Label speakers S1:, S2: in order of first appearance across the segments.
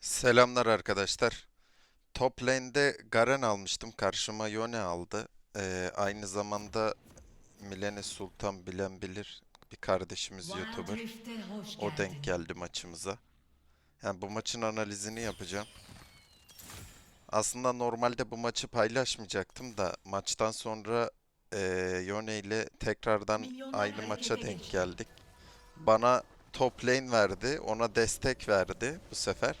S1: Selamlar arkadaşlar. Top lane'de Garen almıştım. Karşıma Yone aldı. Ee, aynı zamanda Milene Sultan bilen bilir. Bir kardeşimiz YouTuber. O denk geldi maçımıza. Yani bu maçın analizini yapacağım. Aslında normalde bu maçı paylaşmayacaktım da maçtan sonra eee Yone ile tekrardan aynı maça denk geldik. Bana top lane verdi, ona destek verdi bu sefer.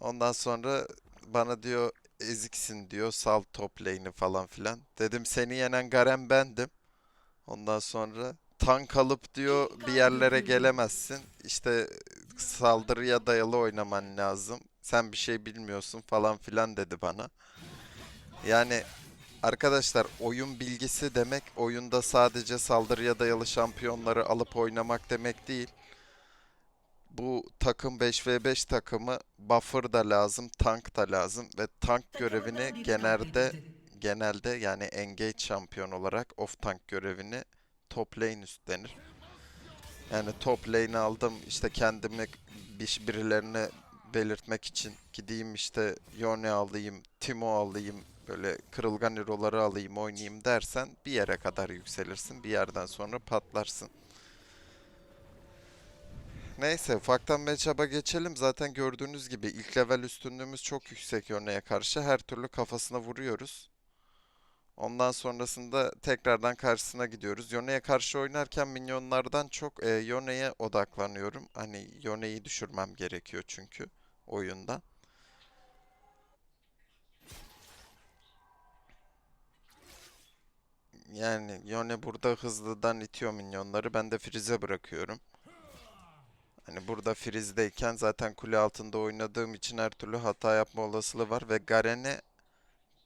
S1: Ondan sonra bana diyor eziksin diyor, sal top lane'i falan filan. Dedim seni yenen Garen bendim. Ondan sonra tank alıp diyor bir yerlere gelemezsin. İşte saldırıya dayalı oynaman lazım. Sen bir şey bilmiyorsun falan filan dedi bana. Yani arkadaşlar oyun bilgisi demek oyunda sadece saldırıya dayalı şampiyonları alıp oynamak demek değil. Bu takım 5v5 takımı buffer da lazım, tank da lazım ve tank görevini genelde genelde yani engage şampiyon olarak off tank görevini top lane üstlenir. Yani top lane aldım işte kendimi bir, birilerine belirtmek için gideyim işte Yone alayım, Timo alayım, böyle kırılgan hero'ları alayım, oynayayım dersen bir yere kadar yükselirsin. Bir yerden sonra patlarsın. Neyse ufaktan matchup'a geçelim. Zaten gördüğünüz gibi ilk level üstünlüğümüz çok yüksek Yone'ye karşı. Her türlü kafasına vuruyoruz. Ondan sonrasında tekrardan karşısına gidiyoruz. Yone'ye karşı oynarken minyonlardan çok e, Yone'ye odaklanıyorum. Hani Yone'yi düşürmem gerekiyor çünkü oyunda. Yani Yone burada hızlıdan itiyor minyonları. Ben de Freeze'e bırakıyorum. Hani burada Freeze'deyken zaten kule altında oynadığım için her türlü hata yapma olasılığı var ve Garen'e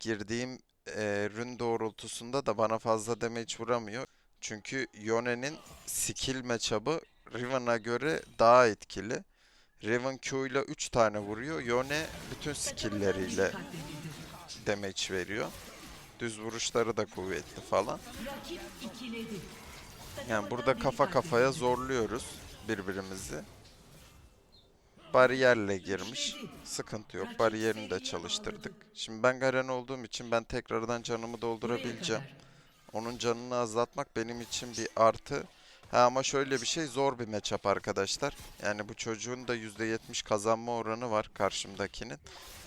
S1: girdiğim e, rün doğrultusunda da bana fazla damage vuramıyor. Çünkü Yone'nin skill matchup'ı Riven'a göre daha etkili. Riven Q ile 3 tane vuruyor. Yone bütün skill'leriyle damage veriyor. Düz vuruşları da kuvvetli falan. Yani burada kafa kafaya zorluyoruz birbirimizi. Bariyerle girmiş. Sıkıntı yok. Bariyerini de çalıştırdık. Şimdi ben Garen olduğum için ben tekrardan canımı doldurabileceğim. Onun canını azaltmak benim için bir artı. Ha ama şöyle bir şey zor bir matchup arkadaşlar. Yani bu çocuğun da %70 kazanma oranı var karşımdakinin.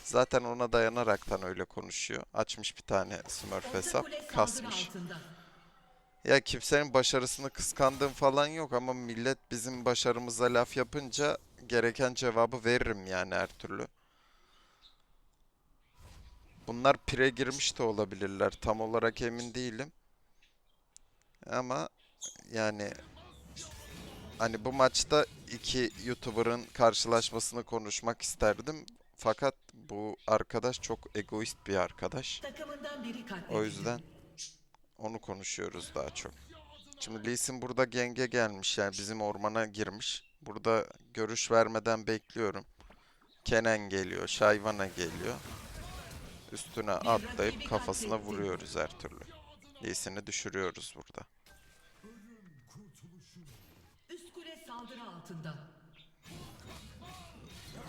S1: Zaten ona dayanaraktan öyle konuşuyor. Açmış bir tane Smurf hesap. Kasmış. Ya kimsenin başarısını kıskandığım falan yok ama millet bizim başarımıza laf yapınca gereken cevabı veririm yani her türlü. Bunlar pire girmiş de olabilirler. Tam olarak emin değilim. Ama yani hani bu maçta iki YouTuber'ın karşılaşmasını konuşmak isterdim. Fakat bu arkadaş çok egoist bir arkadaş. O yüzden onu konuşuyoruz daha çok. Şimdi Lee Sin burada genge gelmiş yani bizim ormana girmiş. Burada görüş vermeden bekliyorum. Kenan geliyor, Shyvana geliyor. Üstüne atlayıp kafasına vuruyoruz her türlü. Lee Sin'i düşürüyoruz burada.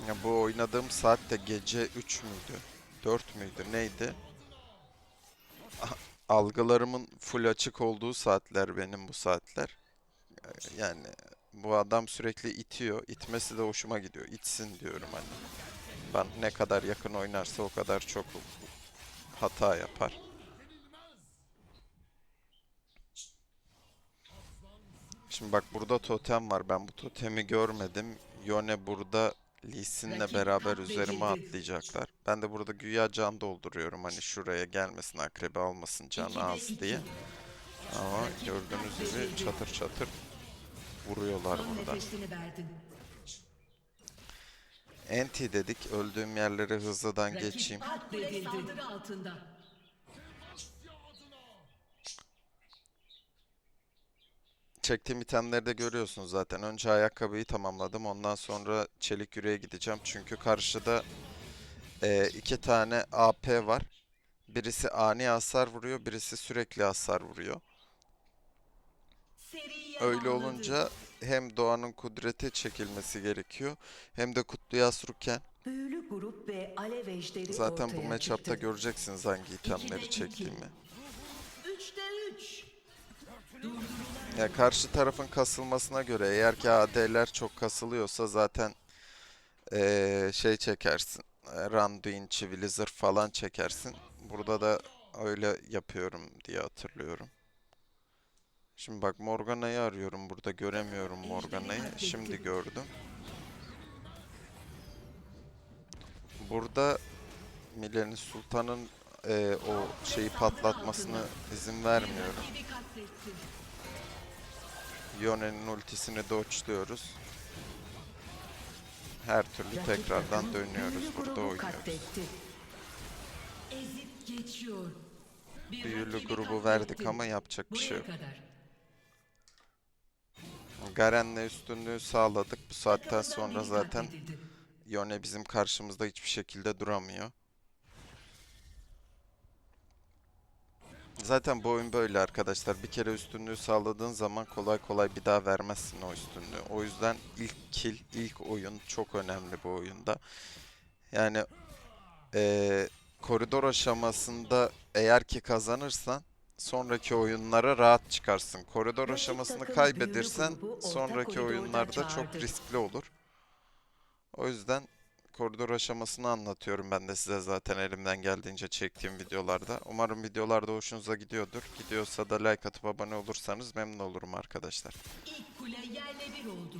S1: Ya bu oynadığım saat de gece 3 müydü? 4 müydü? Neydi? Algılarımın full açık olduğu saatler benim bu saatler. Ee, Yani bu adam sürekli itiyor. İtmesi de hoşuma gidiyor. İtsin diyorum hani. Ben ne kadar yakın oynarsa o kadar çok hata yapar. Şimdi bak burada totem var. Ben bu totemi görmedim. Yone burada Lee Sin'le beraber üzerime atlayacaklar. Ben de burada güya can dolduruyorum. Hani şuraya gelmesin, akrebi almasın, canı az diye. Ama gördüğünüz gibi çatır çatır vuruyorlar
S2: Son
S1: burada. Enti dedik. Öldüğüm yerleri hızlıdan
S2: Rakip
S1: geçeyim. Çektiğim itemleri de görüyorsunuz zaten. Önce ayakkabıyı tamamladım. Ondan sonra çelik yüreğe gideceğim. Çünkü karşıda e, iki tane AP var. Birisi ani hasar vuruyor, birisi sürekli hasar vuruyor. Öyle olunca hem Doğan'ın kudrete çekilmesi gerekiyor hem de Kutlu Yasruken
S3: Büyülü grup ve alev ejderi
S1: zaten bu matchup'ta göreceksiniz hangi itemleri çektiğimi. Ya karşı tarafın kasılmasına göre eğer ki AD'ler çok kasılıyorsa zaten eee, şey çekersin. Randuin, Çivili Zırh falan çekersin. Burada da öyle yapıyorum diye hatırlıyorum. Şimdi bak Morgana'yı arıyorum burada göremiyorum Morgana'yı. Şimdi gördüm. Burada Mileni Sultan'ın eee, o şeyi patlatmasını izin vermiyorum. Yone'nin ultisini dodge'luyoruz. Her türlü tekrardan dönüyoruz. Burada oynuyoruz. Büyülü grubu verdik ama yapacak bir şey yok. Garen'le üstünlüğü sağladık. Bu saatten sonra zaten. Yone bizim karşımızda hiçbir şekilde duramıyor. Zaten bu oyun böyle arkadaşlar. Bir kere üstünlüğü sağladığın zaman kolay kolay bir daha vermezsin o üstünlüğü. O yüzden ilk kill, ilk oyun çok önemli bu oyunda. Yani eee, koridor aşamasında eğer ki kazanırsan sonraki oyunlara rahat çıkarsın. Koridor
S3: Rakip
S1: aşamasını
S3: grubu orta
S1: sonraki
S3: koridorda
S1: oyunlarda çok
S3: çağırdı.
S1: riskli olur. O yüzden koridor aşamasını anlatıyorum ben de size zaten elimden geldiğince çektiğim videolarda. Umarım videolarda hoşunuza gidiyordur. Gidiyorsa da like atıp abone olursanız memnun olurum arkadaşlar.
S2: İlk kule yerle bir oldu.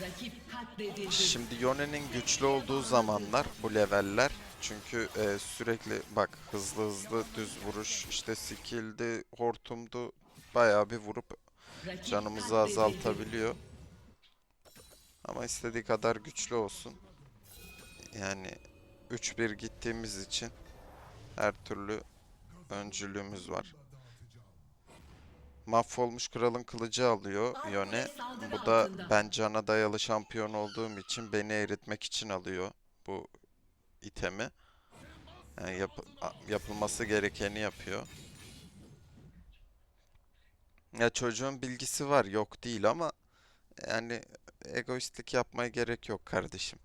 S2: Rakip katledildi.
S1: Şimdi Yone'nin güçlü olduğu zamanlar bu leveller çünkü e, sürekli bak hızlı hızlı düz vuruş işte skill'di, hortumdu bayağı bir vurup canımızı azaltabiliyor. Ama istediği kadar güçlü olsun. Yani 3-1 gittiğimiz için her türlü öncülüğümüz var. Mahvolmuş kralın kılıcı alıyor Yone. Bu da ben cana dayalı şampiyon olduğum için beni eritmek için alıyor bu itemi. Yani yap- yapılması gerekeni yapıyor. Ya çocuğun bilgisi var yok değil ama yani egoistlik yapmaya gerek yok kardeşim.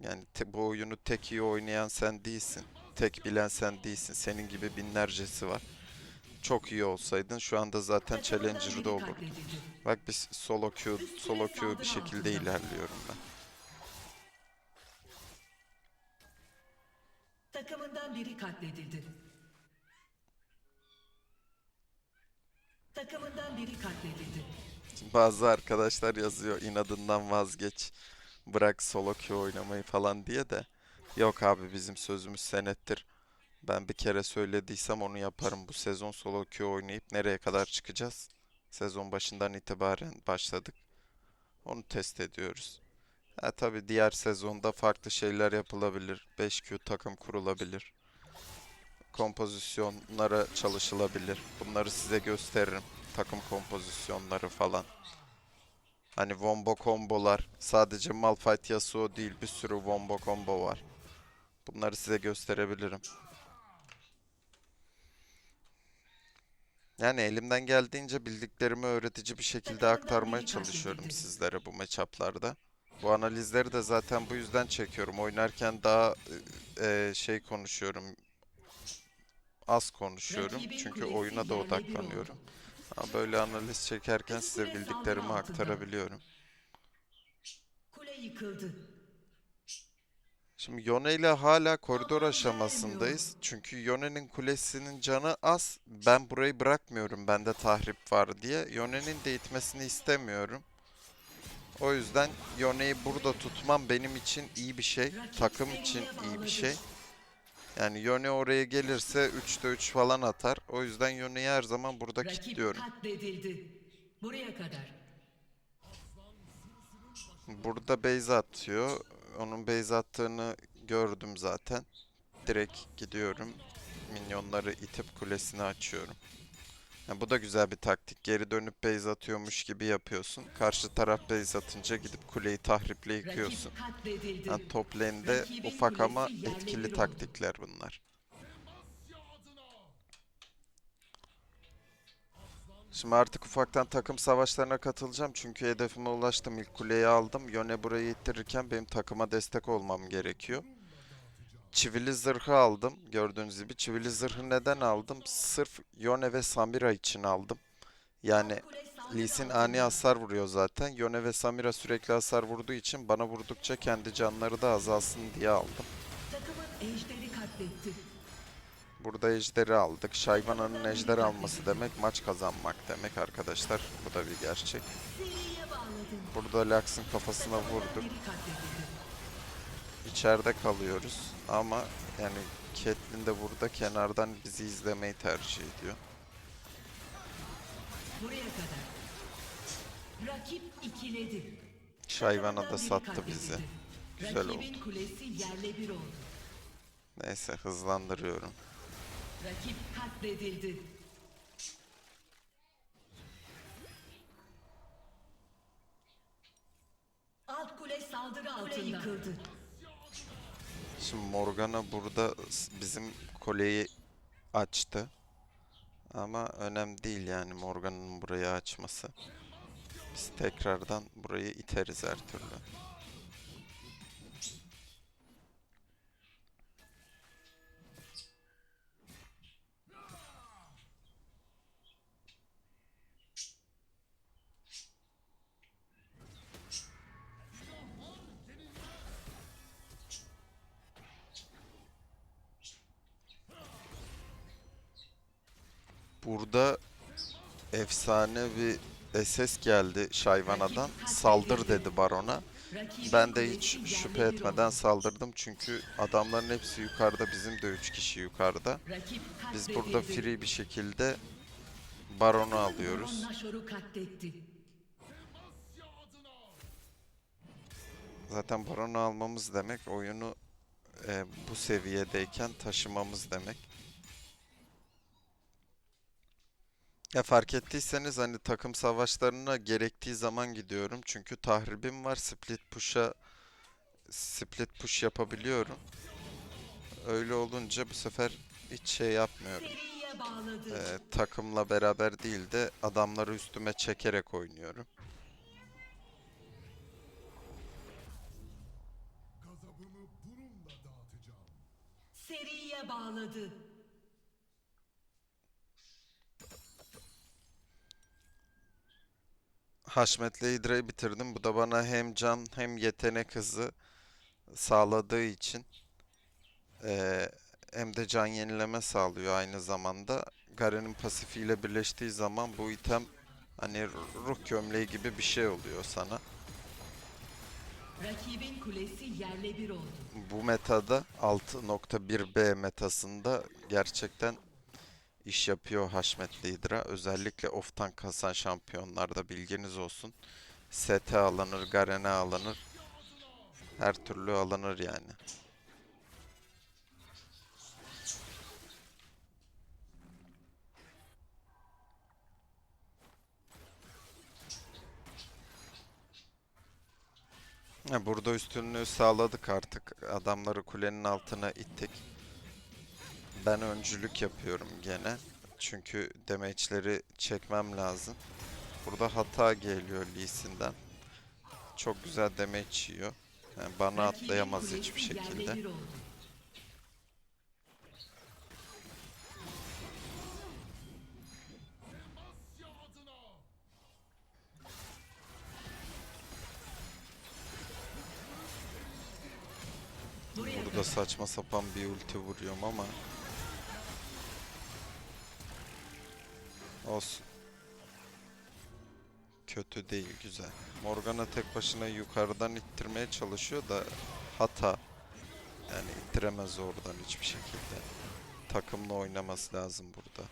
S1: Yani bu oyunu tek iyi oynayan sen değilsin. Tek bilen sen değilsin. Senin gibi binlercesi var. Çok iyi olsaydın şu anda zaten Challenger'da olurdun. Bak biz solo queue, solo queue bir şekilde ilerliyorum ben.
S2: Takımından biri katledildi. Takımından biri katledildi.
S1: Bazı arkadaşlar yazıyor inadından vazgeç. Bırak solo queue oynamayı falan diye de. Yok abi bizim sözümüz senettir. Ben bir kere söylediysem onu yaparım. Bu sezon solo queue oynayıp nereye kadar çıkacağız? Sezon başından itibaren başladık. Onu test ediyoruz. Ha tabii diğer sezonda farklı şeyler yapılabilir. 5Q takım kurulabilir. Kompozisyonlara çalışılabilir. Bunları size gösteririm. Takım kompozisyonları falan. Hani wombo kombolar. Sadece Malphite Yasuo değil bir sürü wombo combo var. Bunları size gösterebilirim. Yani elimden geldiğince bildiklerimi öğretici bir şekilde aktarmaya çalışıyorum sizlere bu matchup'larda. Bu analizleri de zaten bu yüzden çekiyorum. Oynarken daha e, şey konuşuyorum. Az konuşuyorum. Çünkü oyuna da odaklanıyorum. Ama böyle analiz çekerken size bildiklerimi aktarabiliyorum.
S2: Kule yıkıldı.
S1: Şimdi Yone ile hala koridor aşamasındayız. Çünkü Yone'nin kulesinin canı az. Ben burayı bırakmıyorum bende tahrip var diye. Yone'nin de itmesini istemiyorum. O yüzden Yone'yi burada tutmam benim için iyi bir şey. Takım için iyi bir şey. Yani Yone oraya gelirse 3'te 3 falan atar. O yüzden Yone'yi her zaman burada
S2: Rakip
S1: kilitliyorum.
S2: Buraya kadar.
S1: Burada base atıyor. Onun base attığını gördüm zaten. Direkt gidiyorum. Minyonları itip kulesini açıyorum. Ya bu da güzel bir taktik. Geri dönüp base atıyormuş gibi yapıyorsun. Karşı taraf base atınca gidip kuleyi tahriple yıkıyorsun. Yani top lane'de ufak ama etkili taktikler bunlar. Şimdi artık ufaktan takım savaşlarına katılacağım. Çünkü hedefime ulaştım. İlk kuleyi aldım. Yone burayı ittirirken benim takıma destek olmam gerekiyor. Çivili zırhı aldım. Gördüğünüz gibi çivili zırhı neden aldım? Sırf Yone ve Samira için aldım. Yani Lee Sin ani hasar vuruyor zaten. Yone ve Samira sürekli hasar vurduğu için bana vurdukça kendi canları da azalsın diye aldım. Burada ejderi aldık. Şayvana'nın ejder alması demek maç kazanmak demek arkadaşlar. Bu da bir gerçek. Burada Lax'ın kafasına vurduk. İçeride kalıyoruz ama yani Catelyn de burada kenardan bizi izlemeyi tercih ediyor.
S2: Buraya kadar. Rakip ikiledi.
S1: Şayvana da sattı bizi. Güzel oldu.
S2: Rakibin kulesi yerle bir oldu.
S1: Neyse hızlandırıyorum.
S2: Rakip katledildi. Alt kule saldırı altında. yıkıldı.
S1: Şimdi Morgana burada bizim koleyi açtı. Ama önemli değil yani Morgana'nın burayı açması. Biz tekrardan burayı iteriz her türlü. Burada efsane bir SS geldi Şayvana'dan. Saldır dedi Baron'a. Ben de hiç şüphe etmeden saldırdım çünkü adamların hepsi yukarıda bizim de 3 kişi yukarıda. Biz burada free bir şekilde Baron'u alıyoruz. Zaten Baron'u almamız demek oyunu e, bu seviyedeyken taşımamız demek. Ya fark ettiyseniz hani takım savaşlarına gerektiği zaman gidiyorum. Çünkü tahribim var. Split push'a split push yapabiliyorum. Öyle olunca bu sefer hiç şey yapmıyorum. Ee, takımla beraber değil de adamları üstüme çekerek oynuyorum.
S2: Seriye bağladı.
S1: Haşmet'le Hydra'yı bitirdim. Bu da bana hem can hem yetenek hızı sağladığı için eee, hem de can yenileme sağlıyor aynı zamanda. Garen'in pasifiyle birleştiği zaman bu item hani ruh gömleği gibi bir şey oluyor sana.
S2: Rakibin kulesi yerle bir oldu.
S1: Bu metada 6.1b metasında gerçekten iş yapıyor Haşmetli Hydra. Özellikle off'tan kasan şampiyonlarda bilginiz olsun. ST alınır, Garen'e alınır. Her türlü alınır yani. Ha, Burada üstünlüğü sağladık artık. Adamları kulenin altına ittik. Ben öncülük yapıyorum gene. Çünkü damage'leri çekmem lazım. Burada hata geliyor Lee Sin'den. Çok güzel damage yiyor. Yani bana atlayamaz hiçbir şekilde. Burada saçma sapan bir ulti vuruyorum ama olsun. Kötü değil, güzel. Morgana tek başına yukarıdan ittirmeye çalışıyor da hata. Yani ittiremez oradan hiçbir şekilde. Takımla oynaması lazım burada.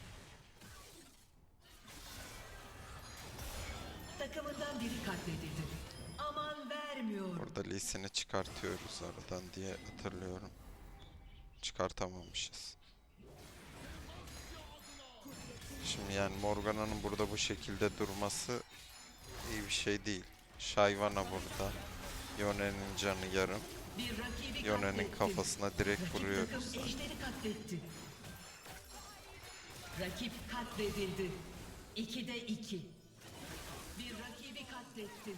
S2: Takımından biri katledildi. Aman vermiyor.
S1: Burada Lee Sin'i çıkartıyoruz aradan diye hatırlıyorum. Çıkartamamışız. Şimdi yani Morgana'nın burada bu şekilde durması iyi bir şey değil. Shyvana burada. Yone'nin canı yarım. Yone'nin
S2: katletti.
S1: kafasına direkt
S2: Rakip
S1: vuruyoruz.
S2: katletti. Rakip katledildi. İkide iki. Bir rakibi katlettin.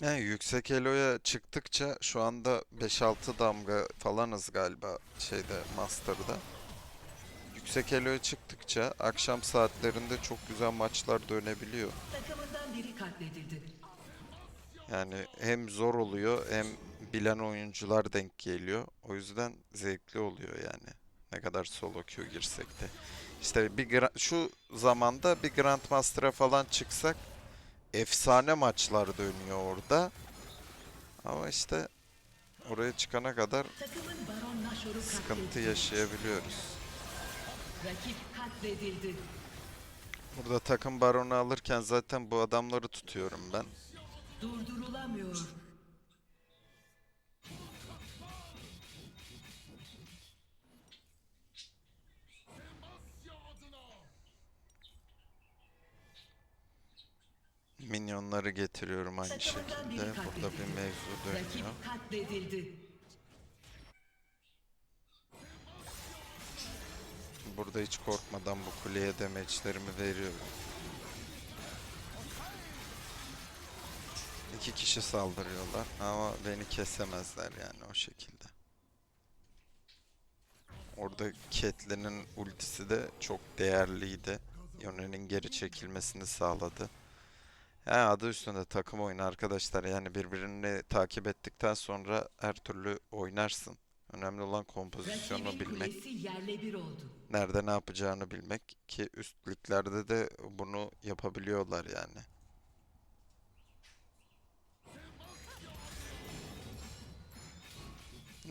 S1: Yani yüksek eloya çıktıkça şu anda 5-6 damga falanız galiba şeyde Master'da. Yüksek eloya çıktıkça akşam saatlerinde çok güzel maçlar dönebiliyor.
S2: Takımından biri katledildi.
S1: Yani hem zor oluyor hem bilen oyuncular denk geliyor. O yüzden zevkli oluyor yani. Ne kadar solo queue girsek de. İşte bir şu zamanda bir Grandmaster'a falan çıksak efsane maçlar dönüyor orada. Ama işte oraya çıkana kadar sıkıntı yaşayabiliyoruz. Burada takım baronu alırken zaten bu adamları tutuyorum ben.
S2: Durdurulamıyor.
S1: Minyonları getiriyorum aynı şekilde. Burada bir mevzu dönüyor. Burada hiç korkmadan bu kuleye demeçlerimi veriyorum. İki kişi saldırıyorlar ama beni kesemezler yani o şekilde. Orada Catelyn'in ultisi de çok değerliydi. Yone'nin geri çekilmesini sağladı. Ya adı üstünde takım oyunu arkadaşlar. Yani birbirini takip ettikten sonra her türlü oynarsın. Önemli olan kompozisyonu bilmek nerede ne yapacağını bilmek ki üst liglerde de bunu yapabiliyorlar yani.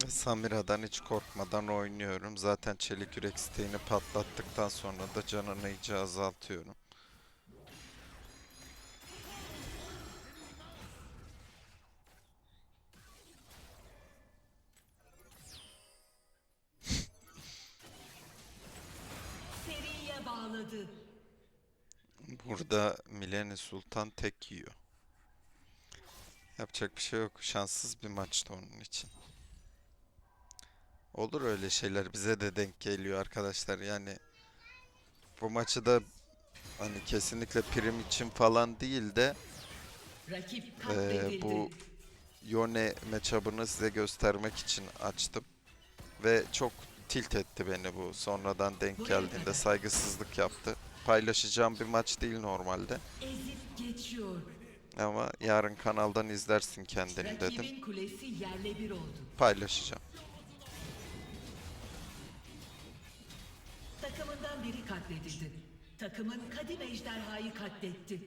S1: Samira'dan hiç korkmadan oynuyorum. Zaten çelik yürek isteğini patlattıktan sonra da canını iyice azaltıyorum.
S2: Bağladı.
S1: Burada Mileni Sultan tek yiyor. Yapacak bir şey yok. Şanssız bir maçtı onun için. Olur öyle şeyler. Bize de denk geliyor arkadaşlar. Yani bu maçı da hani kesinlikle prim için falan değil de
S2: katledildi.
S1: bu Yone matchup'ını size göstermek için açtım. Ve çok tilt etti beni bu. Sonradan denk geldiğinde saygısızlık yaptı. Paylaşacağım bir maç değil normalde. Ama yarın kanaldan izlersin kendini dedim. Paylaşacağım.
S2: Takımından biri katledildi. Takımın kadim ejderhayı katletti.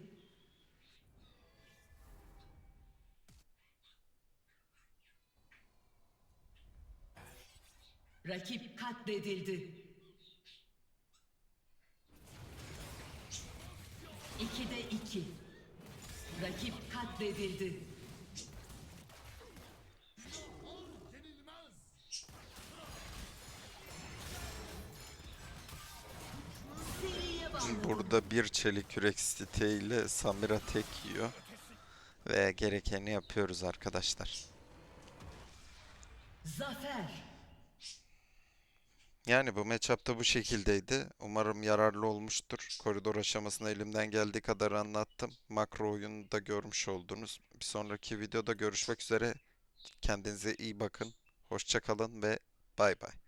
S2: Rakip katledildi. İkide iki. Rakip katledildi.
S1: Burada bir çelik yürek siteyle Samira tek yiyor. Ve gerekeni yapıyoruz arkadaşlar.
S2: Zafer.
S1: Yani bu matchup'ta bu şekildeydi. Umarım yararlı olmuştur. Koridor aşamasını elimden geldiği kadar anlattım. Makro oyunu da görmüş oldunuz. Bir sonraki videoda görüşmek üzere. Kendinize iyi bakın. Hoşça kalın ve bay bay.